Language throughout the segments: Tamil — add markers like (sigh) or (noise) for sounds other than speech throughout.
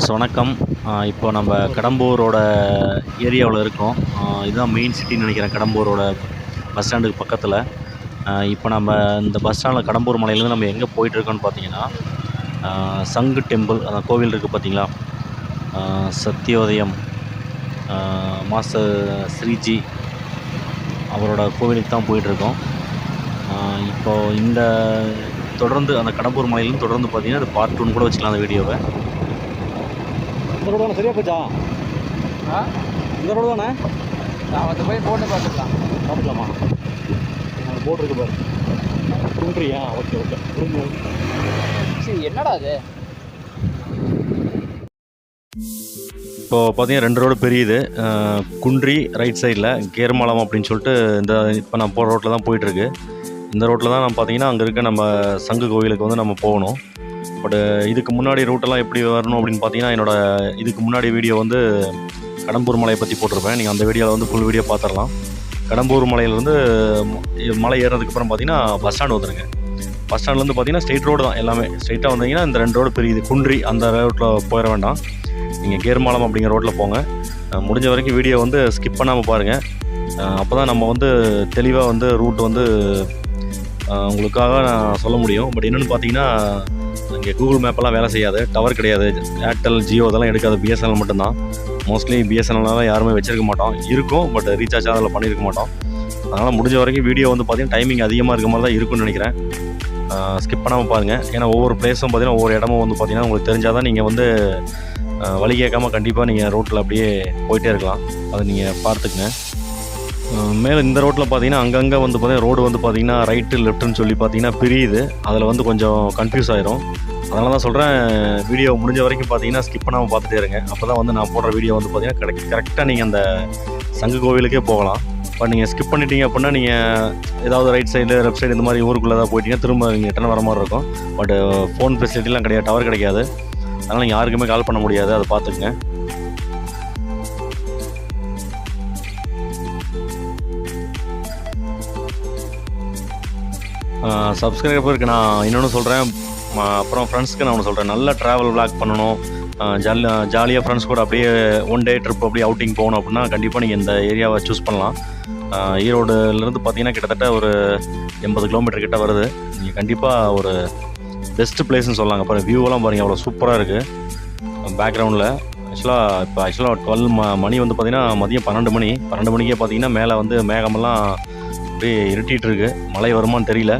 ஃப்ரெண்ட்ஸ் வணக்கம். இப்போ நம்ம கடம்பூரோட ஏரியாவில் இருக்கோம். இதுதான் மெயின் சிட்டின்னு நினைக்கிறேன் கடம்பூரோட பஸ் ஸ்டாண்டுக்கு பக்கத்தில். இப்போ நம்ம இந்த பஸ் ஸ்டாண்டில் கடம்பூர் மலையிலேருந்து நம்ம எங்கே போயிட்டுருக்கோன்னு பார்த்தீங்கன்னா சங்கு டெம்பிள் அந்த கோவில் இருக்குது பார்த்தீங்களா? சத்தியோதயம் மாஸ்டர் ஸ்ரீஜி அவரோட கோவிலுக்கு தான் போயிட்டுருக்கோம். இப்போது இப்போ இந்த தொடர்ந்து அந்த கடம்பூர் மலையிலேருந்து தொடர்ந்து பார்த்தீங்கன்னா அது பார்ட் டூன் கூட வச்சுக்கலாம் அந்த வீடியோவை. இந்த ரோடு தானே? சரியா போச்சா? ஆ? இந்த ரோடு தானே? நான் வந்து போய் போட்டு பார்த்துக்கலாம். பார்த்துக்கலாமா? போர்டு இருக்கு பாரு. குன்றியா ஓகே ஓகே. புரிஞ்சு. சரி என்னடா அது இப்போ பார்த்தீங்கன்னா ரெண்டு ரோடு பெரியுது. குன்றி ரைட் சைடில் கேர்மலம் அப்படின்னு சொல்லிட்டு இந்த இப்போ நான் போகிற ரோட்டில் தான் போயிட்டுருக்கு இந்த ரோட்டில் தான் நம்ம பார்த்தீங்கன்னா அங்கே இருக்க நம்ம சங்கு கோவிலுக்கு வந்து நம்ம போகணும். பட் uh, இதுக்கு முன்னாடி ரூட்டெல்லாம் எப்படி வரணும் அப்படின்னு பார்த்தீங்கன்னா என்னோட இதுக்கு முன்னாடி வீடியோ வந்து கடம்பூர் மலையை பற்றி போட்டிருப்பேன். நீங்கள் அந்த வீடியோவில் வந்து ஃபுல் வீடியோ பார்த்துடலாம். கடம்பூர் மலையிலேருந்து மலை ஏறதுக்கப்புறம் அப்புறம் பார்த்தீங்கன்னா பஸ் ஸ்டாண்ட் வந்துருங்க. பஸ் ஸ்டாண்ட்லேருந்து பார்த்தீங்கன்னா ஸ்ட்ரெயிட் ரோடு தான் எல்லாமே. ஸ்ட்ரெயிட்டாக வந்தீங்கன்னா இந்த ரெண்டு ரோடு பெரியது. குன்றி அந்த ரோட்டில் போயிட வேண்டாம். நீங்கள் கேர்மாலம் அப்படிங்கிற ரோட்டில் போங்க. முடிஞ்ச வரைக்கும் வீடியோ வந்து ஸ்கிப் பண்ணாமல் பாருங்கள் அப்போ தான் நம்ம வந்து தெளிவாக வந்து ரூட் வந்து உங்களுக்காக நான் சொல்ல முடியும். பட் என்னென்னு பார்த்தீங்கன்னா இங்கே கூகுள் மேப்பெல்லாம் வேலை செய்யாது டவர் கிடையாது ஏர்டெல் ஜியோ இதெல்லாம் எடுக்காது பிஎஸ்என்எல் மட்டும்தான். மோஸ்ட்லி பிஎஸ்என்எல்லாம் யாருமே வச்சிருக்க மாட்டோம். இருக்கும் பட் ரீசார்ஜ் அதில் பண்ணியிருக்க மாட்டோம். அதனால் முடிஞ்ச வரைக்கும் வீடியோ வந்து பார்த்திங்கன்னா டைமிங் அதிகமாக இருக்க மாதிரி தான் இருக்கும்னு நினைக்கிறேன். ஸ்கிப் பண்ணாமல் பாருங்கள் ஏன்னா ஒவ்வொரு பிளேஸும் பார்த்திங்கன்னா ஒவ்வொரு இடமும் வந்து பார்த்தீங்கன்னா உங்களுக்கு தெரிஞ்சால் தான் நீங்கள் வந்து வழி கேட்காம கண்டிப்பாக நீங்கள் ரோட்டில் அப்படியே போயிட்டே இருக்கலாம். அதை நீங்கள் பார்த்துக்குங்க. மேலே இந்த ரோட்டில் பார்த்தீங்கன்னா அங்கங்கே வந்து பார்த்தீங்கன்னா ரோடு வந்து பார்த்தீங்கன்னா ரைட்டு லெஃப்ட்டுன்னு சொல்லி பார்த்தீங்கன்னா பிரியுது. அதில் வந்து கொஞ்சம் கன்ஃபியூஸ் ஆயிரும். அதனால தான் சொல்கிறேன் வீடியோ முடிஞ்ச வரைக்கும் பார்த்தீங்கன்னா ஸ்கிப் பண்ணாமல் பார்த்துட்டே இருங்க. அப்போ தான் வந்து நான் போடுற வீடியோ வந்து பார்த்தீங்கன்னா கிடைக்கும் கரெக்டாக நீங்கள் அந்த சங்கு கோவிலுக்கே போகலாம். பட் நீங்கள் ஸ்கிப் பண்ணிட்டீங்க அப்படின்னா நீங்கள் ஏதாவது ரைட் சைடு லெஃப்ட் சைடு இந்த மாதிரி ஊருக்குள்ளே தான் போயிட்டீங்கன்னா திரும்ப நீங்கள் ரிட்டர்ன் வர மாதிரி இருக்கும். பட் ஃபோன் ஃபெசிலிட்டிலாம் கிடையாது டவர் கிடைக்காது. அதனால் நீங்கள் யாருக்குமே கால் பண்ண முடியாது அதை பார்த்துக்குங்க சப்ஸ்கிரைபருக்கு நான் இன்னொன்று சொல்கிறேன் அப்புறம் ஃப்ரெண்ட்ஸ்க்கு நான் ஒன்று சொல்கிறேன் நல்ல ட்ராவல் விளாக் பண்ணணும். ஜாலி ஜாலியாக ஃப்ரெண்ட்ஸ் கூட அப்படியே ஒன் டே ட்ரிப் அப்படியே அவுட்டிங் போகணும் அப்படின்னா கண்டிப்பாக நீங்கள் இந்த ஏரியாவை சூஸ் பண்ணலாம். ஈரோடுலேருந்து பார்த்தீங்கன்னா கிட்டத்தட்ட ஒரு எண்பது கிலோமீட்டர் கிட்ட வருது. நீங்கள் கண்டிப்பாக ஒரு பெஸ்ட்டு பிளேஸ்னு சொல்லலாங்க அப்புறம் வியூவெல்லாம் பாருங்கள் அவ்வளோ சூப்பராக இருக்குது பேக்ரவுண்டில் ஆக்சுவலாக இப்போ ஆக்சுவலாக டுவெல் ம மணி வந்து பார்த்திங்கன்னா மதியம் பன்னெண்டு மணி. பன்னெண்டு மணிக்கே பார்த்தீங்கன்னா மேலே வந்து மேகமெல்லாம் அப்படியே இருட்டிகிட்டு இருக்கு மழை வருமான்னு தெரியல.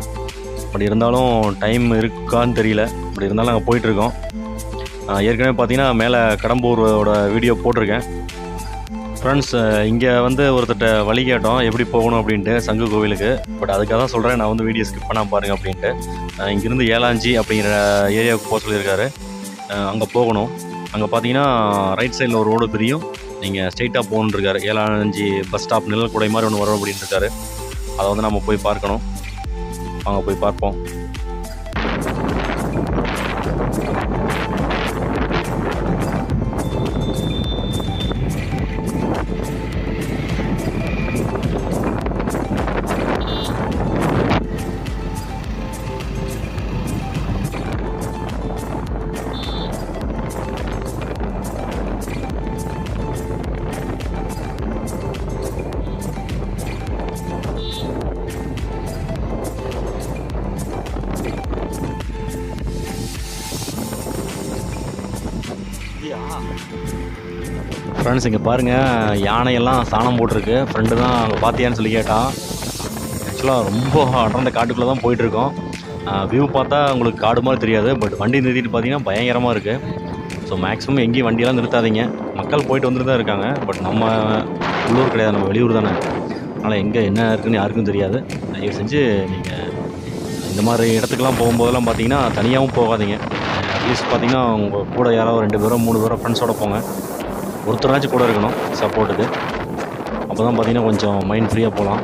பட் இருந்தாலும் டைம் இருக்கான்னு தெரியல. பட் இருந்தாலும் நாங்கள் போயிட்டுருக்கோம். ஏற்கனவே பார்த்தீங்கன்னா மேலே கடம்பூரோட வீடியோ போட்டிருக்கேன். ஃப்ரெண்ட்ஸ் இங்கே வந்து ஒருத்தட்ட வழி கேட்டோம். எப்படி போகணும் அப்படின்ட்டு சங்கு கோவிலுக்கு. பட் அதுக்காக தான் சொல்கிறேன் நான் வந்து வீடியோ ஸ்கிப் பண்ணால் பாருங்க அப்படின்ட்டு. இங்கேருந்து ஏலாஞ்சி அப்படிங்கிற ஏரியாவுக்கு போக சொல்லியிருக்காரு. அங்கே போகணும். அங்கே பார்த்தீங்கன்னா ரைட் சைடில் ஒரு ரோடு தெரியும். நீங்கள் ஸ்ட்ரெயிட்டாக போகணுன்னு இருக்காரு. ஏழாஞ்சி பஸ் ஸ்டாப் நிழல் கூடை மாதிரி ஒன்று வரும் அப்படின்னு இருக்காரு. அதை வந்து நம்ம போய் பார்க்கணும். வாங்க போய் பார்ப்போம். ஃப்ரெண்ட்ஸ் இங்கே பாருங்கள் யானையெல்லாம் சாணம் போட்டிருக்கு. ஃப்ரெண்டு தான் அங்கே பார்த்தியான்னு சொல்லி கேட்டான். ஆக்சுவலாக ரொம்ப அடர்ந்த காட்டுக்குள்ளே தான் போயிட்டுருக்கோம். வியூ பார்த்தா உங்களுக்கு காடு மாதிரி தெரியாது பட் வண்டி நிறுத்திட்டு பார்த்தீங்கன்னா பயங்கரமாக இருக்குது ஸோ மேக்ஸிமம் எங்கேயும் வண்டியெல்லாம் நிறுத்தாதீங்க. மக்கள் போயிட்டு வந்துட்டு தான் இருக்காங்க பட் நம்ம உள்ளூர் கிடையாது நம்ம வெளியூர் தானே. அதனால் எங்கே என்ன இருக்குன்னு யாருக்கும் தெரியாது. தயவு செஞ்சு நீங்கள் இந்த மாதிரி இடத்துக்குலாம் போகும்போதெல்லாம் பார்த்தீங்கன்னா தனியாகவும் போகாதீங்க. அட்லீஸ்ட் பார்த்தீங்கன்னா உங்கள் கூட யாராவது ரெண்டு பேரோ மூணு பேரோ ஃப்ரெண்ட்ஸோட போங்க. ஒருத்தராச்சும் கூட இருக்கணும் சப்போர்ட்டுக்கு அப்போ தான் பார்த்தீங்கன்னா கொஞ்சம் மைண்ட் ஃப்ரீயாக போகலாம்.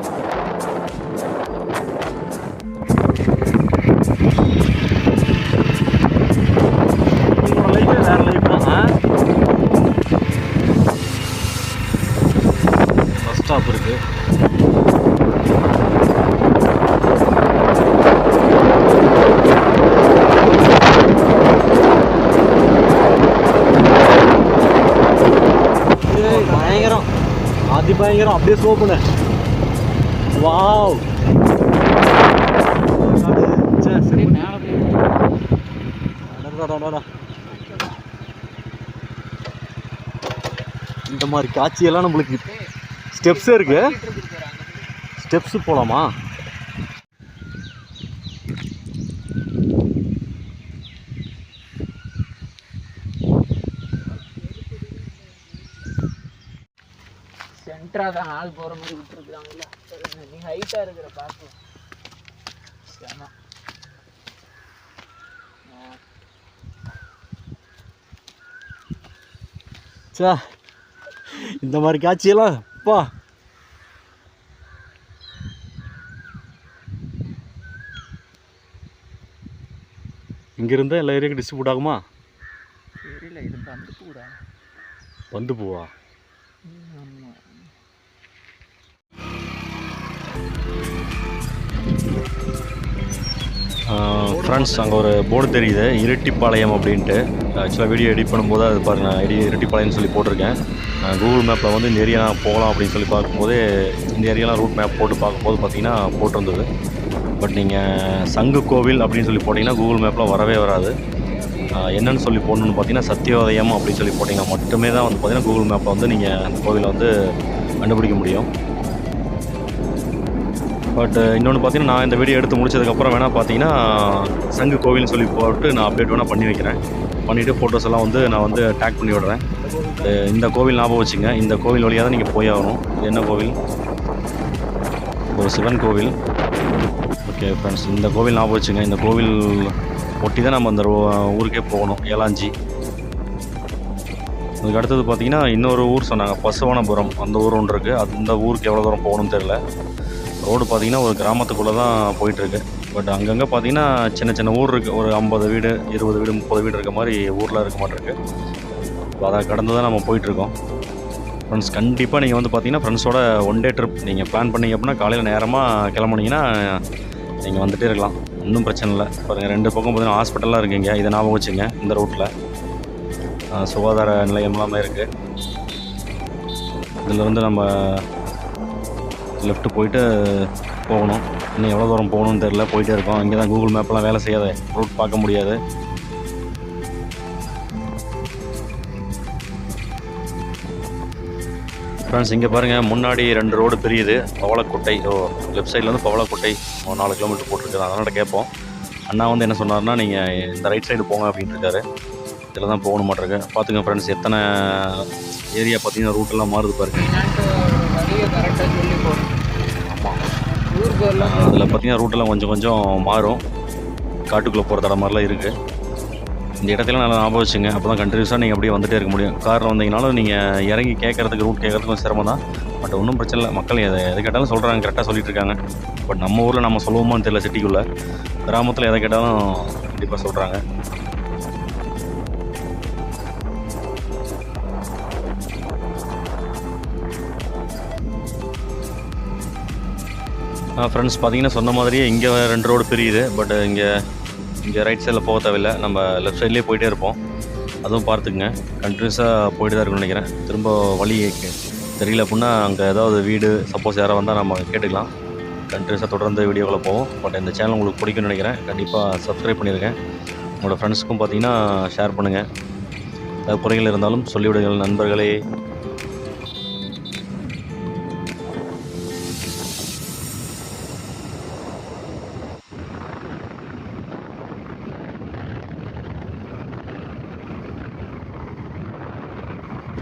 பயங்கரம். அப்படியே ஸ்லோ பண்ணு. வாவ் சரி மேலே இந்த மாதிரி காட்சியெல்லாம் நம்மளுக்கு ஸ்டெப்ஸே இருக்கு. ஸ்டெப்ஸு போகலாமா ஆள் போற மாதிரி விட்டுருக்காங்கல்ல நீ ஹைட்டா இருக்கிற பார்த்து சே இந்த மாதிரி காட்சியெல்லாம் அப்பா இங்கிருந்தா எல்லா ஏரியாவுக்கும் டிஸ்ட்ரிபியூட் ஆகுமா? வந்து போவா? ஃப்ரெண்ட்ஸ் அங்கே ஒரு போர்டு தெரியுது. இரட்டிப்பாளையம் அப்படின்ட்டு. ஆக்சுவலாக வீடியோ எடிட் பண்ணும்போது அது பாருங்க நான் எடி இரட்டிப்பாளையம்னு சொல்லி போட்டிருக்கேன். கூகுள் மேப்பில் வந்து இந்த ஏரியா போகலாம் அப்படின்னு சொல்லி பார்க்கும்போது இந்த ஏரியாலாம் ரூட் மேப் போட்டு பார்க்கும்போது பார்த்தீங்கன்னா போட்டிருந்தது. பட் நீங்கள் சங்கு கோவில் அப்படின்னு சொல்லி போட்டிங்கன்னா கூகுள் மேப்பில் வரவே வராது. என்னென்னு சொல்லி போடணும்னு பார்த்தீங்கன்னா சத்தியோதயம் அப்படின்னு சொல்லி போட்டிங்கன்னா மட்டுமே தான் வந்து பார்த்திங்கன்னா கூகுள் மேப்பில் வந்து நீங்கள் அந்த கோவிலை வந்து கண்டுபிடிக்க முடியும். பட் uh, இன்னொன்று பார்த்தீங்கன்னா நான் இந்த வீடியோ எடுத்து முடிச்சதுக்கப்புறம் வேணால் பார்த்தீங்கன்னா சங்கு கோவில்னு சொல்லி போட்டு நான் அப்டேட் வேணால் பண்ணி வைக்கிறேன். பண்ணிவிட்டு ஃபோட்டோஸ் எல்லாம் வந்து நான் வந்து டேக் பண்ணி விடுறேன். இந்த கோவில் ஞாபகம் வச்சுங்க. இந்த கோவில் வழியாக தான் நீங்கள் போய் ஆகணும். இது என்ன கோவில்? ஒரு சிவன் கோவில். ஓகே ஃப்ரெண்ட்ஸ் இந்த கோவில் ஞாபகம் வச்சுங்க. இந்த கோவில் ஒட்டி தான் நம்ம அந்த ஊருக்கே போகணும். ஏலாஞ்சி. அதுக்கு அடுத்தது பார்த்திங்கன்னா இன்னொரு ஊர் சொன்னாங்க. பசுவனபுரம். அந்த ஊர் ஒன்று இருக்குது அந்த ஊருக்கு எவ்வளோ தூரம் போகணும்னு தெரில ரோடு பார்த்திங்கன்னா ஒரு கிராமத்துக்குள்ளே தான் போயிட்டுருக்கு. பட் அங்கங்கே பார்த்தீங்கன்னா சின்ன சின்ன ஊர் இருக்குது ஒரு ஐம்பது வீடு இருபது வீடு முப்பது வீடு இருக்க மாதிரி ஊரில் இருக்க மாட்டிருக்கு இப்போ அதை கடந்து தான் நம்ம போயிட்டுருக்கோம். ஃப்ரெண்ட்ஸ் கண்டிப்பாக நீங்கள் வந்து பார்த்தீங்கன்னா ஃப்ரெண்ட்ஸோட ஒன் டே ட்ரிப் நீங்கள் பிளான் பண்ணீங்க அப்படின்னா காலையில் நேரமாக கிளம்புனீங்கன்னா நீங்கள் வந்துகிட்டே இருக்கலாம். ஒன்றும் பிரச்சனை இல்லை. பாருங்கள் ரெண்டு பக்கம் பார்த்தீங்கன்னா ஹாஸ்பிட்டலாக இருக்கீங்க. இதை ஞாபகம் வச்சுங்க இந்த ரூட்டில் சுகாதார நிலையம் எல்லாமே இருக்குது இதில் வந்து நம்ம லெஃப்ட் போயிட்டு போகணும். இன்னும் எவ்வளோ தூரம் போகணும்னு தெரில போயிட்டே இருக்கோம். இங்கே தான் கூகுள் மேப்லாம் வேலை செய்யாத. ரூட் பார்க்க முடியாது. ஃப்ரெண்ட்ஸ் இங்கே பாருங்கள் முன்னாடி ரெண்டு ரோடு பிரியுது. பவளக்கோட்டை. ஓ லெஃப்ட் சைடில் வந்து பவளக்குட்டை. ஒரு நாலு கிலோமீட்டர் போட்டிருக்குது அதனால் கேட்போம். அண்ணா வந்து என்ன சொன்னார்னா நீங்கள் இந்த ரைட் சைடு போங்க அப்படின்ட்டு இருக்காரு. இதில் தான் போகணும் மாட்டிருக்கு. பார்த்துங்க ஃப்ரெண்ட்ஸ் எத்தனை ஏரியா பார்த்தீங்கன்னா ரூட்டெல்லாம் மாறுது பாருங்க. கரெக்டாக சொல்லி போகணும் ஆமாம் ஊருக்கு எல்லாம் அதில் பார்த்தீங்கன்னா ரூட்டெல்லாம் கொஞ்சம் கொஞ்சம் மாறும். காட்டுக்குள்ளே போகிற தடம் மாதிரிலாம் இருக்குது இந்த இடத்துல நல்லா ஞாபகம் வச்சுங்க. அப்போ தான் கண்டினியூஸாக நீங்கள் அப்படியே வந்துட்டே இருக்க முடியும். காரில் வந்தீங்கனாலும் நீங்கள் இறங்கி கேட்கறதுக்கு ரூட் கேட்கறதுக்கு கொஞ்சம் சிரமம் தான். பட் ஒன்றும் பிரச்சனை இல்லை. மக்கள் எதை எதை கேட்டாலும் சொல்கிறாங்க கரெக்டாக சொல்லிட்டு இருக்காங்க. பட் நம்ம ஊரில் நம்ம சொல்லுவோமான்னு தெரியல சிட்டிக்குள்ளே கிராமத்தில் எதை கேட்டாலும் கண்டிப்பாக சொல்கிறாங்க ஃப்ரெண்ட்ஸ் பார்த்தீங்கன்னா சொன்ன மாதிரியே இங்கே ரெண்டு ரோடு பிரியுது. பட் இங்கே இங்கே ரைட் சைடில் போக தேவையில்லை. நம்ம லெஃப்ட் சைட்லேயே போயிட்டே இருப்போம். அதுவும் பார்த்துக்குங்க. கண்டினியூஸாக போயிட்டு தான் இருக்குன்னு நினைக்கிறேன். திரும்ப வழி தெரியல அப்படின்னா அங்கே ஏதாவது வீடு சப்போஸ் யாராவது வந்தால் நம்ம கேட்டுக்கலாம். கண்டினியூஸாக தொடர்ந்து வீடியோவில் போவோம். பட் இந்த சேனல் உங்களுக்கு பிடிக்கும்னு நினைக்கிறேன். கண்டிப்பாக சப்ஸ்கிரைப் பண்ணியிருக்கேன் உங்களோட ஃப்ரெண்ட்ஸுக்கும் பார்த்தீங்கன்னா ஷேர் பண்ணுங்கள் ஏதாவது குறைகள் இருந்தாலும் சொல்லிவிடுங்கள். நண்பர்களே.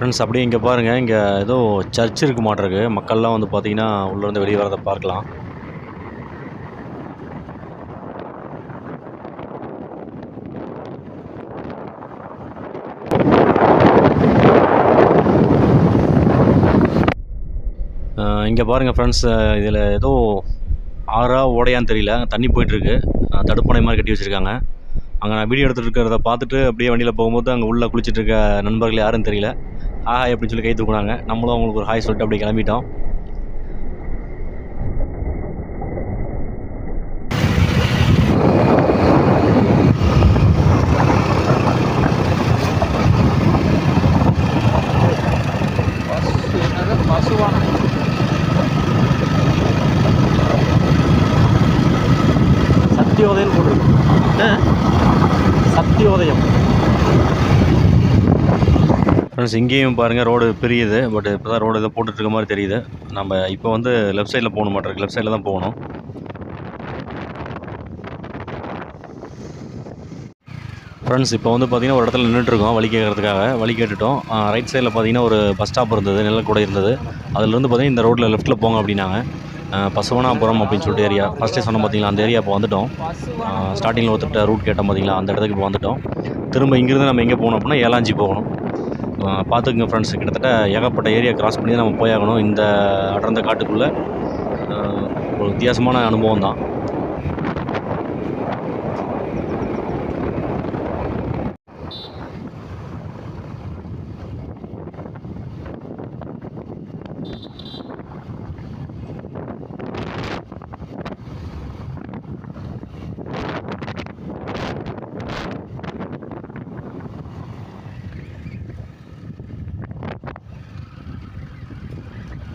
ஃப்ரெண்ட்ஸ் அப்படியே இங்கே பாருங்கள் இங்கே ஏதோ சர்ச் இருக்கு மாட்டிருக்கு. மக்கள்லாம் வந்து பார்த்தீங்கன்னா உள்ளேருந்து வெளியே வரதை பார்க்கலாம். இங்கே பாருங்கள் ஃப்ரெண்ட்ஸ் இதில் ஏதோ ஆறா ஓடையான்னு தெரியல. தண்ணி போயிட்டுருக்கு. தடுப்பணை மாதிரி கட்டி வச்சுருக்காங்க. அங்கே நான் வீடியோ எடுத்துகிட்டு இருக்கிறத பார்த்துட்டு அப்படியே வண்டியில் போகும்போது அங்கே உள்ளே குளிச்சிட்டு இருக்க நண்பர்கள் யாரும் தெரியல. ஆஹா அப்படின்னு சொல்லி கை தூக்குனாங்க. நம்மளும் அவங்களுக்கு ஒரு ஹாய் சொல்லிட்டு அப்படியே கிளம்பிட்டோம் பசு என்னது பசுவானம் சத்தியோதயம் போட்டிருக்கு சத்தியோதயம் ஃப்ரெண்ட்ஸ் இங்கேயும் பாருங்கள் ரோடு பெரியது. பட் இப்போ தான் ரோடு எதோ போட்டுட்டு இருக்க மாதிரி தெரியுது. நம்ம இப்போ வந்து லெஃப்ட் சைடில் போகணும் மாட்டிருக்கு லெஃப்ட் சைடில் தான் போகணும். ஃப்ரெண்ட்ஸ் இப்போ வந்து பார்த்திங்கன்னா ஒரு இடத்துல நின்றுட்டுருக்கோம் வழி கேட்கறதுக்காக வழி கேட்டுட்டோம். ரைட் சைடில் பார்த்தீங்கன்னா ஒரு பஸ் ஸ்டாப் இருந்தது. நிழல் இருந்தது. அதுலேருந்து பார்த்திங்கன்னா இந்த ரோட்டில் லெஃப்ட்டில் போங்க அப்படின்னாங்க. பசுவனாபுரம் அப்படின்னு சொல்லிட்டு ஏரியா ஃபஸ்ட்டே சொன்னோம் பார்த்தீங்களா அந்த ஏரியா இப்போ வந்துட்டோம். ஸ்டார்டிங்கில் ஒருத்தர் ரூட் கேட்டோம் பார்த்தீங்களா அந்த இடத்துக்கு இப்போ வந்துட்டோம். திரும்ப இங்கேருந்து நம்ம எங்கே போகணும் அப்படின்னா ஏலாஞ்சி போகணும். பார்த்துக்குங்க ஃப்ரெண்ட்ஸ் கிட்டத்தட்ட ஏகப்பட்ட ஏரியா கிராஸ் பண்ணி தான் நம்ம போயாகணும். இந்த அடர்ந்த காட்டுக்குள்ளே ஒரு வித்தியாசமான அனுபவம் தான்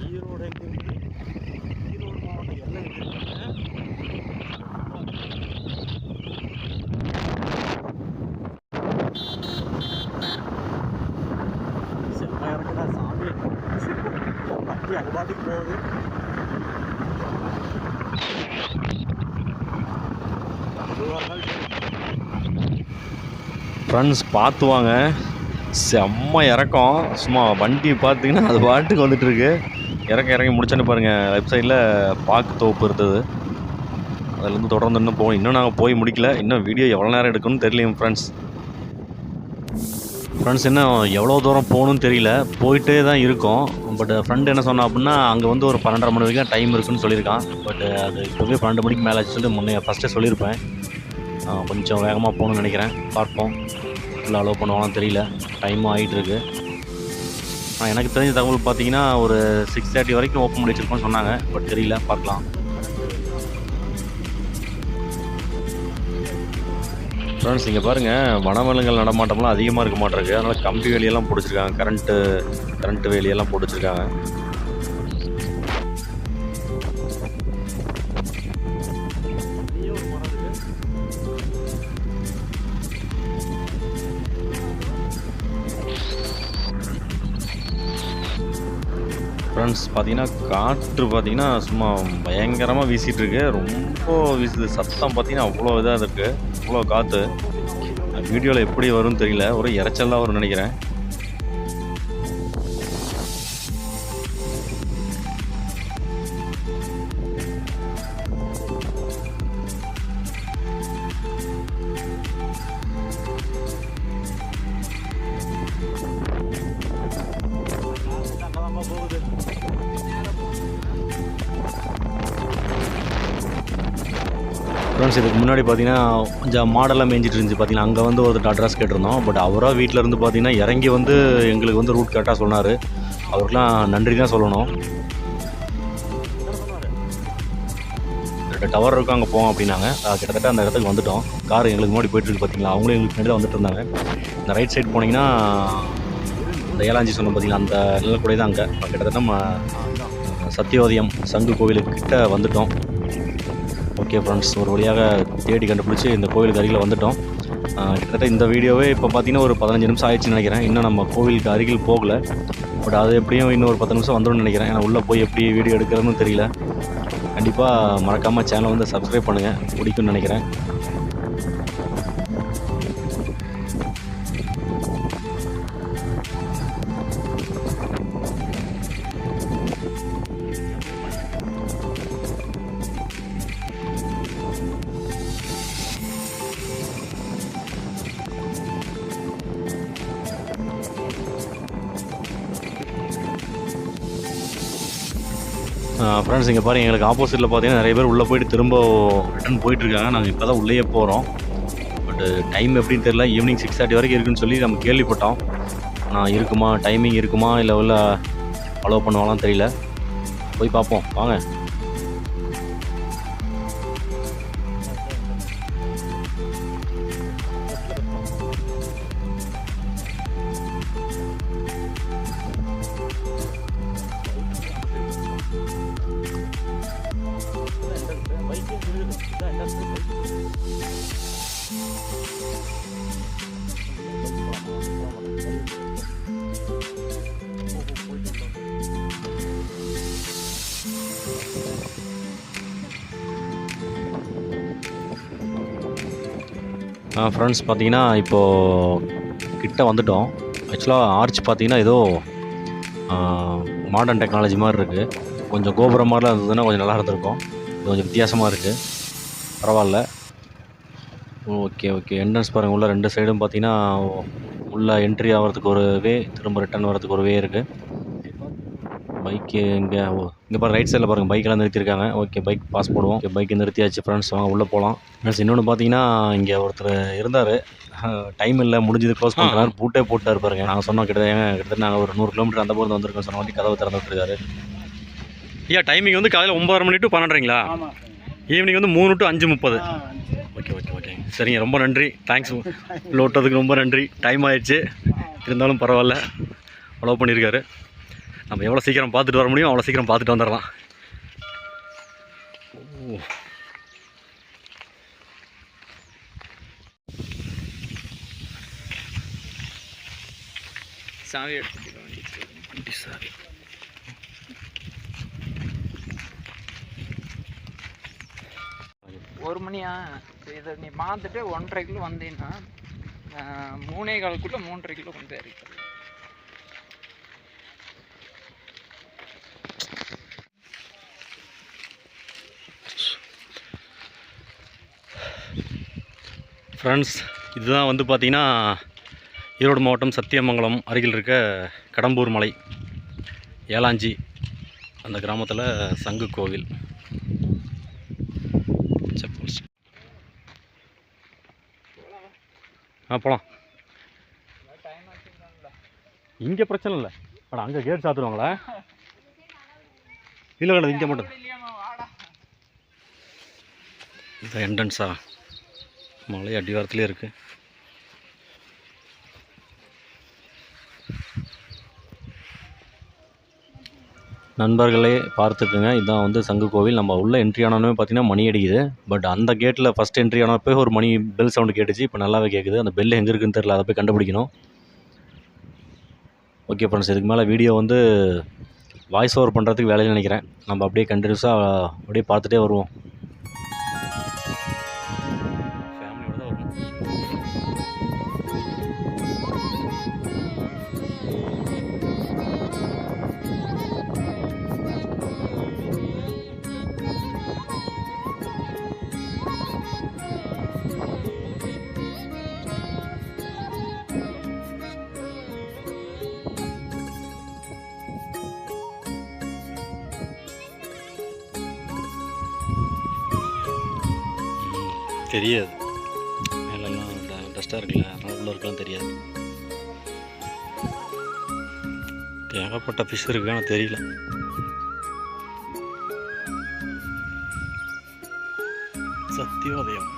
ஈரோடு எங்கே இருக்குது ஈரோடு மாவட்டம் எல்லாம் எங்கே இருக்குங்க செம்மையா இருக்குடா சாமி வண்டி அது பாட்டுக்கு போகுது. ஃப்ரெண்ட்ஸ் பார்த்துவாங்க செம்ம இறக்கம். சும்மா வண்டி பார்த்தீங்கன்னா அது பாட்டுக்கு வந்துட்டுருக்கு. இறக்க இறங்கி முடிச்சோன்னு பாருங்கள் லெஃப்ட் சைடில் பாக்கு தோப்பு இருந்தது. அதுலேருந்து தொடர்ந்து இன்னும் போகணும் இன்னும் நாங்கள் போய் முடிக்கல. இன்னும் வீடியோ எவ்வளோ நேரம் எடுக்கணும்னு தெரியலையும் ஃப்ரெண்ட்ஸ் ஃப்ரெண்ட்ஸ் இன்னும் எவ்வளோ தூரம் போகணும்னு தெரியல. போயிட்டே தான் இருக்கோம். பட் ஃப்ரெண்டு என்ன சொன்னா அப்படின்னா அங்கே வந்து ஒரு பன்னெண்டரை மணி வரைக்கும் டைம் இருக்குன்னு சொல்லியிருக்கான். பட் அது இப்போவே பன்னெண்டு மணிக்கு மேலே ஆச்சு சொல்லிட்டு முன்னே ஃபஸ்ட்டே சொல்லியிருப்பேன். கொஞ்சம் வேகமாக போகணும்னு நினைக்கிறேன். பார்ப்போம். இல்லை அலோவ் பண்ணுவாங்களான்னு தெரியல. டைமும் ஆகிட்டுருக்கு ஆனால் எனக்கு தெரிஞ்ச தகவல் பார்த்தீங்கன்னா ஒரு சிக்ஸ் தேர்ட்டி வரைக்கும் ஓப்பன் பண்ணி வச்சுருக்கோம்னு சொன்னாங்க. பட் தெரியல பார்க்கலாம். ஃப்ரெண்ட்ஸ் இங்கே பாருங்கள் வனவிலங்குகள் நடமாட்டம்லாம் அதிகமாக இருக்க மாட்டிருக்கு. அதனால் கம்பி வேலியெல்லாம் பிடிச்சிருக்காங்க கரண்ட்டு கரண்ட்டு வேலியெல்லாம் பிடிச்சிருக்காங்க பார்த்தீங்கன்னா காற்று பார்த்தீங்கன்னா சும்மா பயங்கரமாக வீசிகிட்டு இருக்கு ரொம்ப வீசுது. சத்தம் பார்த்தீங்கன்னா அவ்வளோ இதாக இருக்குது அவ்வளோ காற்று வீடியோவில் எப்படி வரும்னு தெரியல. ஒரு இறைச்சல் தான் வரும்னு நினைக்கிறேன். முன்னாடி பார்த்தீங்கன்னா கொஞ்சம் மாடெல்லாம் மேய்ஞ்சிட்டு இருந்துச்சு. பார்த்தீங்கன்னா அங்கே வந்து ஒருத்தர் அட்ரஸ் கேட்டிருந்தோம். பட் அவராக வீட்டில் இருந்து பார்த்தீங்கன்னா இறங்கி வந்து எங்களுக்கு வந்து ரூட் கரெக்டாக சொன்னார். அவருக்கெலாம் நன்றி தான் சொல்லணும். டவர் இருக்கும் அங்கே போவோம் அப்படின்னாங்க. கிட்டத்தட்ட அந்த இடத்துக்கு வந்துட்டோம். கார் எங்களுக்கு முன்னாடி போயிட்டுருக்கு பார்த்தீங்களா? அவங்களும் எங்களுக்கு முன்னாடி தான் வந்துட்டு இருந்தாங்க. இந்த ரைட் சைடு போனீங்கன்னா இந்த ஏலாஞ்சி சொன்னோம் பார்த்தீங்களா? அந்த நிலக்குடைய தான் அங்கே. கிட்டத்தட்ட நம்ம சத்தியோதயம் சங்கு கோவிலுக்கு கிட்ட வந்துட்டோம். ஓகே ஃப்ரெண்ட்ஸ் ஒரு வழியாக தேடி கண்டுபிடிச்சி இந்த கோவிலுக்கு அருகில் வந்துட்டோம். கிட்டத்தட்ட இந்த வீடியோவே இப்போ பார்த்தீங்கன்னா ஒரு பதினஞ்சு நிமிஷம் ஆயிடுச்சுன்னு நினைக்கிறேன். இன்னும் நம்ம கோவிலுக்கு அருகில் போகல. பட் அது எப்படியும் இன்னும் ஒரு பத்து நிமிஷம் வந்துடும் நினைக்கிறேன். ஏன்னா உள்ளே போய் எப்படி வீடியோ எடுக்கிறதுன்னு தெரியல. கண்டிப்பாக மறக்காமல் சேனலை வந்து சப்ஸ்கிரைப் பண்ணுங்கள் பிடிக்கும்னு நினைக்கிறேன். ஃப்ரெண்ட்ஸ் இங்கே பாருங்க எங்களுக்கு ஆப்போசிட்டில் பார்த்தீங்கன்னா நிறைய பேர் உள்ளே போயிட்டு திரும்ப ரிட்டர்ன் போயிட்டுருக்காங்க நாங்கள் இப்போ தான் உள்ளேயே போகிறோம் பட் டைம் எப்படின்னு தெரியல. ஈவினிங் சிக்ஸ் தேர்ட்டி வரைக்கும் இருக்குன்னு சொல்லி நம்ம கேள்விப்பட்டோம். ஆனால் இருக்குமா? டைமிங் இருக்குமா? இல்லை உள்ள அலோவ் பண்ணுவாங்களாம் தெரியல. போய் பார்ப்போம். வாங்க. ஃப்ரெண்ட்ஸ் பார்த்தீங்கன்னா இப்போது கிட்ட வந்துட்டோம். ஆக்சுவலாக ஆர்ச் பார்த்தீங்கன்னா ஏதோ மாடர்ன் டெக்னாலஜி மாதிரி இருக்குது கொஞ்சம் கோபுரம் மாதிரிலாம் இருந்ததுன்னா கொஞ்சம் நல்லா இருந்திருக்கும். இது கொஞ்சம் வித்தியாசமாக இருக்குது பரவாயில்ல. ஓகே ஓகே என்ட்ரன்ஸ் பாருங்கள் உள்ள ரெண்டு சைடும் பார்த்தீங்கன்னா உள்ள என்ட்ரி ஆகிறதுக்கு ஒரு வே திரும்ப ரிட்டர்ன் வர்றதுக்கு ஒரு வே இருக்குது பைக்கு இங்கே ஓ இங்கே பாருங்க ரைட் சைடில் பாருங்கள் பைக்கெல்லாம் நிறுத்தியிருக்காங்க. ஓகே பைக் பாஸ் போடுவோம். ஓகே பைக்கை நிறுத்தியாச்சு ஃப்ரெண்ட்ஸ் வாங்க உள்ளே போகலாம் ஃப்ரெண்ட்ஸ் இன்னொன்று பார்த்தீங்கன்னா இங்கே ஒருத்தர் இருந்தார். டைம் இல்லை முடிஞ்சது க்ளோஸ் பண்ணுறாரு பூட்டே போட்டார் பாருங்க. நாங்கள் சொன்னோம் கிட்டத்தட்ட ஏங்க கிட்டத்தட்ட நாங்கள் ஒரு நூறு கிலோமீட்டர் அந்த போது வந்திருக்கோம் சொன்ன வண்டி கதவு திறந்து விட்டுருக்காரு. ஐயா டைமிங் வந்து காலையில் ஒம்பது மணி டு பன்னெண்டுங்களா ஈவினிங் வந்து மூணு டு அஞ்சு முப்பது. ஓகே ஓகே ஓகே சரிங்க ரொம்ப நன்றி. தேங்க்ஸ் (laughs) லோட்டதுக்கு ரொம்ப நன்றி. டைம் ஆயிடுச்சு. இருந்தாலும் பரவாயில்ல. அலோவ் பண்ணியிருக்காரு. நம்ம எவ்வளோ சீக்கிரம் பார்த்துட்டு வர முடியும் அவ்வளோ சீக்கிரம் பார்த்துட்டு வந்துடலாம். ஓ. சாவி வண்டி சாவி. ஒரு மணியா? இதை நீ மாற்றிட்டு ஒன்றரை கிலோ வந்தீங்கன்னா மூணே காலுக்குள்ளே மூன்றரை கிலோ கொண்டு போய் ஃப்ரெண்ட்ஸ் இதுதான் வந்து பார்த்தீங்கன்னா ஈரோடு மாவட்டம் சத்தியமங்கலம் அருகில் இருக்க கடம்பூர் மலை ஏலாஞ்சி அந்த கிராமத்தில் சங்கு கோவில். ஆ போகலாம் இங்கே பிரச்சனை இல்லை. ஆனால் அங்கே கேட் சாத்துருவாங்களா இல்லை கிடையாது இங்கே மட்டும். இந்த என்ட்ரன்ஸா மலை அடிவாரத்துலேயே இருக்குது நண்பர்களே பார்த்துக்குங்க. இதுதான் வந்து சங்கு கோவில். நம்ம உள்ள என்ட்ரி ஆனாலுமே பார்த்தீங்கன்னா மணி அடிக்குது. பட் அந்த கேட்டில் ஃபஸ்ட் என்ட்ரி ஆனப்போ ஒரு மணி பெல் சவுண்டு கேட்டுச்சு. இப்போ நல்லாவே கேட்குது அந்த பெல் எங்கே இருக்குன்னு தெரில அதை போய் கண்டுபிடிக்கணும். ஓகே ஃப்ரெண்ட்ஸ் இதுக்கு மேலே வீடியோ வந்து வாய்ஸ் ஓவர் பண்ணுறதுக்கு வேலையில் நினைக்கிறேன். நம்ம அப்படியே கண்டினியூஸாக அப்படியே பார்த்துட்டே வருவோம். தெரியாது. மேலெல்லாம் டஸ்ட்டாக இருக்குல்ல அதனால் உள்ள இருக்கலாம் தெரியாது. ஏகப்பட்ட ஃபிஷ் இருக்கு தெரியல. சத்தியோதயம்.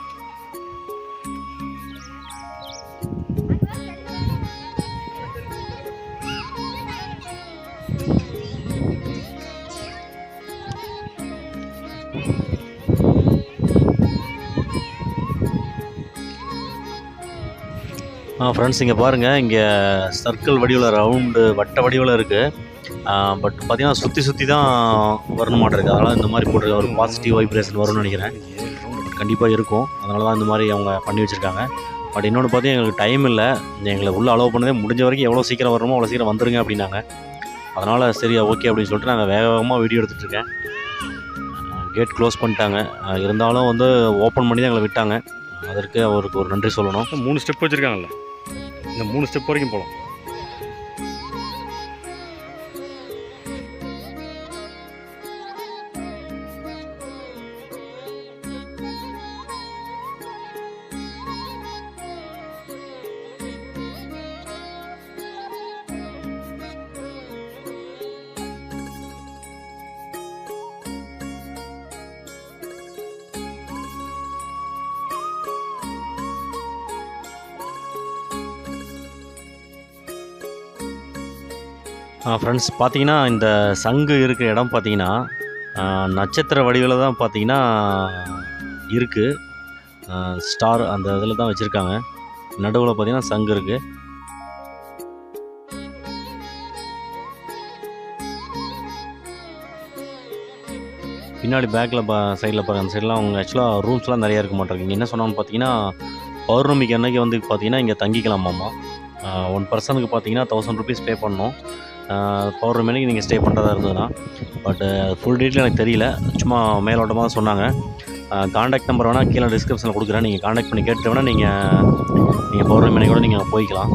ஃப்ரெண்ட்ஸ் இங்கே பாருங்கள் இங்கே சர்க்கிள் வடிவில் ரவுண்டு வட்ட வடிவில் இருக்குது பட் பார்த்தீங்கன்னா சுற்றி சுற்றி தான் வரணும் மாட்டிருக்கு. அதனால் இந்த மாதிரி போட்டிருக்க ஒரு பாசிட்டிவ் வைப்ரேஷன் வரும்னு நினைக்கிறேன். கண்டிப்பாக இருக்கும். அதனால தான் இந்த மாதிரி அவங்க பண்ணி வச்சுருக்காங்க. பட் இன்னொன்று பார்த்தீங்கன்னா எங்களுக்கு டைம் இல்லை. எங்களை உள்ளே அலோவ் பண்ணதே முடிஞ்ச வரைக்கும் எவ்வளோ சீக்கிரம் வரணுமோ அவ்வளோ சீக்கிரம் வந்துருங்க அப்படின்னாங்க. அதனால் சரி ஓகே அப்படின்னு சொல்லிட்டு நாங்கள் வேக வேகமாக வீடியோ எடுத்துகிட்ருக்கேன் கேட் க்ளோஸ் பண்ணிட்டாங்க. இருந்தாலும் வந்து ஓப்பன் பண்ணி தான் எங்களை விட்டாங்க. அதற்கு அவருக்கு ஒரு நன்றி சொல்லணும். மூணு ஸ்டெப் வச்சுருக்காங்கல்ல. இந்த மூணு ஸ்டெப் வரைக்கும் போகலாம் ஃப்ரெண்ட்ஸ் பார்த்தீங்கன்னா இந்த சங்கு இருக்கிற இடம் பார்த்தீங்கன்னா நட்சத்திர வடிவில் தான் பார்த்தீங்கன்னா இருக்குது ஸ்டார் அந்த இதில் தான் வச்சுருக்காங்க. நடுவில் பார்த்தீங்கன்னா சங்கு இருக்குது பின்னாடி பேக்கில் பா சைடில் பாருங்கள் அந்த சைட்லாம் அவங்க ஆக்சுவலாக ரூம்ஸ்லாம் நிறையா இருக்க மாட்டாங்க. என்ன சொன்னாங்க பார்த்தீங்கன்னா பௌர்ணமிக்கு அன்னைக்கு வந்து பார்த்தீங்கன்னா இங்கே தங்கிக்கலாமாம்மா. ஒன் பர்சனுக்கு பார்த்தீங்கன்னா தௌசண்ட் ருபீஸ் பே பண்ணணும். பௌர்ணமி மணிக்கு நீங்கள் ஸ்டே பண்ணுறதா இருந்ததுன்னா பட் ஃபுல் டீட்டெயில் எனக்கு தெரியல. சும்மா மேலோட்டமாக தான் சொன்னாங்க காண்டாக்ட் நம்பர் வேணால் கீழே டிஸ்கிரிப்ஷனில் கொடுக்குறேன். நீங்கள் காண்டாக்ட் பண்ணி கேட்டுட்டு வேணால் நீங்கள் நீங்கள் பௌர்ணமி அன்னைக்கு கூட நீங்கள் போய்க்கலாம்.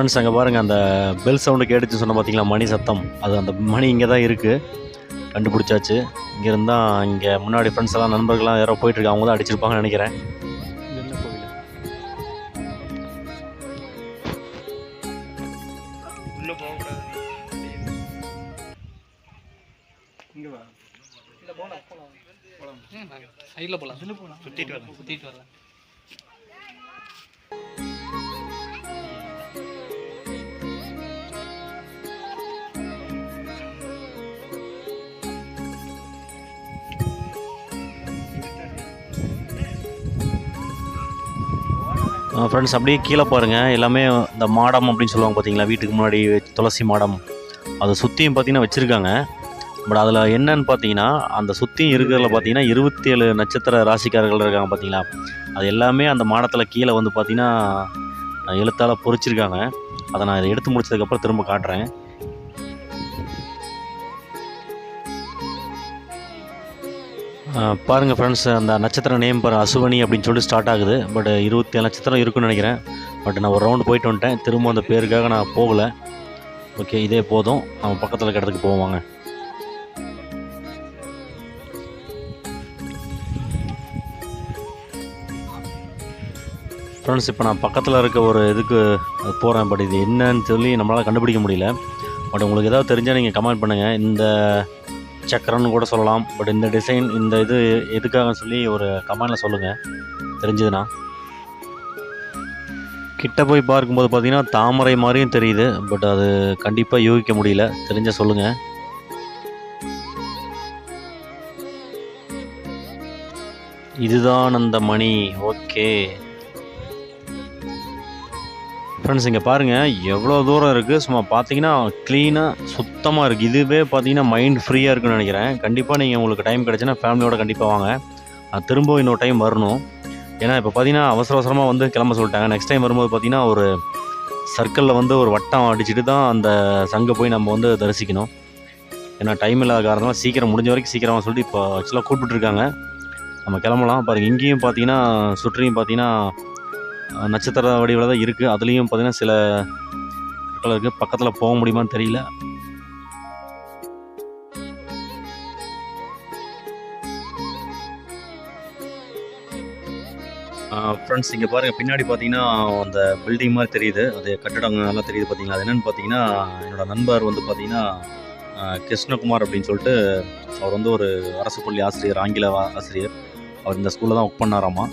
ஃப்ரெண்ட்ஸ் அங்கே பாருங்கள் அந்த பெல் சவுண்டு கேட்டுச்சு சொன்ன பார்த்தீங்களா மணி சத்தம். அது அந்த மணி இங்கே தான் இருக்குது கண்டுபிடிச்சாச்சு. இங்கே இருந்தால் இங்கே முன்னாடி ஃப்ரெண்ட்ஸ் எல்லாம் நண்பர்கள்லாம் யாரோ போயிட்டுருக்காங்க. அவங்க தான் அடிச்சிருப்பாங்கன்னு நினைக்கிறேன். என்ன கோவில் உள்ள போகக்கூடாது. இங்க வா. இல்லை போகலாம் போகலாம் சைடில் போகலாம் சுற்றிட்டு வரலாம். சுற்றிட்டு வரலாம். ஃப்ரெண்ட்ஸ் அப்படியே கீழே பாருங்கள் எல்லாமே இந்த மாடம் அப்படின்னு சொல்லுவாங்க பார்த்தீங்களா வீட்டுக்கு முன்னாடி துளசி மாடம். அதை சுற்றியும் பார்த்தீங்கன்னா வச்சுருக்காங்க. பட் அதில் என்னன்னு பார்த்தீங்கன்னா அந்த சுற்றியும் இருக்கிறதுல பார்த்தீங்கன்னா இருபத்தி ஏழு நட்சத்திர ராசிக்காரர்கள் இருக்காங்க பார்த்தீங்களா அது எல்லாமே அந்த மாடத்தில் கீழே வந்து பார்த்திங்கன்னா எழுத்தால் பொறிச்சிருக்காங்க. அதை நான் இதை எடுத்து முடிச்சதுக்கப்புறம் திரும்ப காட்டுறேன். பாருங்கள் ஃப்ரெண்ட்ஸ் அந்த நட்சத்திர நேம் பாரு அசுவனி அப்படின்னு சொல்லிட்டு ஸ்டார்ட் ஆகுது. பட் இருபத்தி ஏழு நட்சத்திரம் இருக்குன்னு நினைக்கிறேன். பட் நான் ஒரு ரவுண்டு போயிட்டு வந்துட்டேன். திரும்ப அந்த பேருக்காக நான் போகலை. ஓகே இதே போதும். நம்ம பக்கத்தில் இருக்க இடத்துக்கு போவாங்க ஃப்ரெண்ட்ஸ் இப்போ நான் பக்கத்தில் இருக்க ஒரு இதுக்கு போகிறேன் பட் இது என்னன்னு சொல்லி நம்மளால் கண்டுபிடிக்க முடியல. பட் உங்களுக்கு ஏதாவது தெரிஞ்சால் நீங்கள் கமெண்ட் பண்ணுங்கள் இந்த சக்கரம்னு கூட சொல்லலாம். பட் இந்த டிசைன் இந்த இது எதுக்காக சொல்லி ஒரு கமெண்டில் சொல்லுங்கள் தெரிஞ்சதுன்னா கிட்ட போய் பார்க்கும்போது பார்த்திங்கன்னா தாமரை மாதிரியும் தெரியுது. பட் அது கண்டிப்பாக யூகிக்க முடியல. தெரிஞ்ச சொல்லுங்கள் இதுதான் அந்த மணி ஓகே ஃப்ரெண்ட்ஸ் இங்கே பாருங்கள் எவ்வளோ தூரம் இருக்குது சும்மா பார்த்தீங்கன்னா க்ளீனாக சுத்தமாக இருக்குது இதுவே பார்த்தீங்கன்னா மைண்ட் ஃப்ரீயாக இருக்குன்னு நினைக்கிறேன். கண்டிப்பாக நீங்கள் உங்களுக்கு டைம் கிடச்சின்னா ஃபேமிலியோட கண்டிப்பாக வாங்க. திரும்பவும் இன்னொரு டைம் வரணும். ஏன்னா இப்போ பார்த்தீங்கன்னா அவசர அவசரமாக வந்து கிளம்ப சொல்லிட்டாங்க. நெக்ஸ்ட் டைம் வரும்போது பார்த்தீங்கன்னா ஒரு சர்க்கிளில் வந்து ஒரு வட்டம் அடிச்சுட்டு தான் அந்த சங்கை போய் நம்ம வந்து தரிசிக்கணும். ஏன்னா டைம் இல்லாத காரணமாக சீக்கிரம் முடிஞ்ச வரைக்கும் சீக்கிரமாக சொல்லிட்டு இப்போ ஆக்சுவலாக கூப்பிட்டுருக்காங்க நம்ம கிளம்பலாம். பாருங்கள் இங்கேயும் பார்த்தீங்கன்னா சுற்றியும் பார்த்தீங்கன்னா நட்சத்திர வடிவில் தான் இருக்குது அதுலேயும் பார்த்தீங்கன்னா சில கற்கள் இருக்குது பக்கத்தில் போக முடியுமான்னு தெரியல. ஃப்ரெண்ட்ஸ் இங்கே பாருங்கள் பின்னாடி பார்த்தீங்கன்னா அந்த பில்டிங் மாதிரி தெரியுது. அது கட்டடம் நல்லா தெரியுது பார்த்தீங்களா அது என்னென்னு பார்த்தீங்கன்னா என்னோட நண்பர் வந்து பார்த்தீங்கன்னா கிருஷ்ணகுமார் அப்படின்னு சொல்லிட்டு அவர் வந்து ஒரு அரசு பள்ளி ஆசிரியர் ஆங்கில ஆசிரியர். அவர் இந்த ஸ்கூலில் தான் ஒர்க் பண்ணாராமா?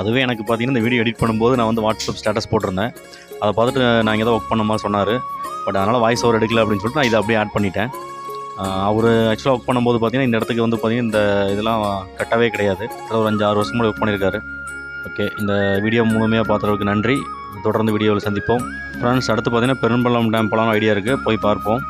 அதுவே எனக்கு பார்த்தீங்கன்னா இந்த வீடியோ எடிட் பண்ணும்போது நான் வந்து வாட்ஸ்அப் ஸ்டேட்டஸ் போட்டிருந்தேன். அதை பார்த்துட்டு நான் இங்கே தான் ஒர்க் பண்ண மாதிரி சொன்னார். பட் அதனால் வாய்ஸ் ஓவர் எடுக்கல அப்படின்னு சொல்லிட்டு நான் இதை அப்படியே ஆட் பண்ணிட்டேன். அவர் ஆக்சுவலாக ஒர்க் பண்ணும்போது பார்த்தீங்கன்னா இந்த இடத்துக்கு வந்து பார்த்தீங்கன்னா இந்த இதெல்லாம் கட்டவே கிடையாது. கிட்டத்தட்ட ஒரு அஞ்சு ஆறு வருஷம் கூட ஒர்க் பண்ணியிருக்காரு. ஓகே இந்த வீடியோ முழுமையாக பார்த்துறதுக்கு நன்றி. தொடர்ந்து வீடியோவில் சந்திப்போம். ஃப்ரெண்ட்ஸ் அடுத்து பார்த்தீங்கன்னா பெரும்பள்ளம் டேம் போகலான்னு ஐடியா இருக்குது போய் பார்ப்போம்.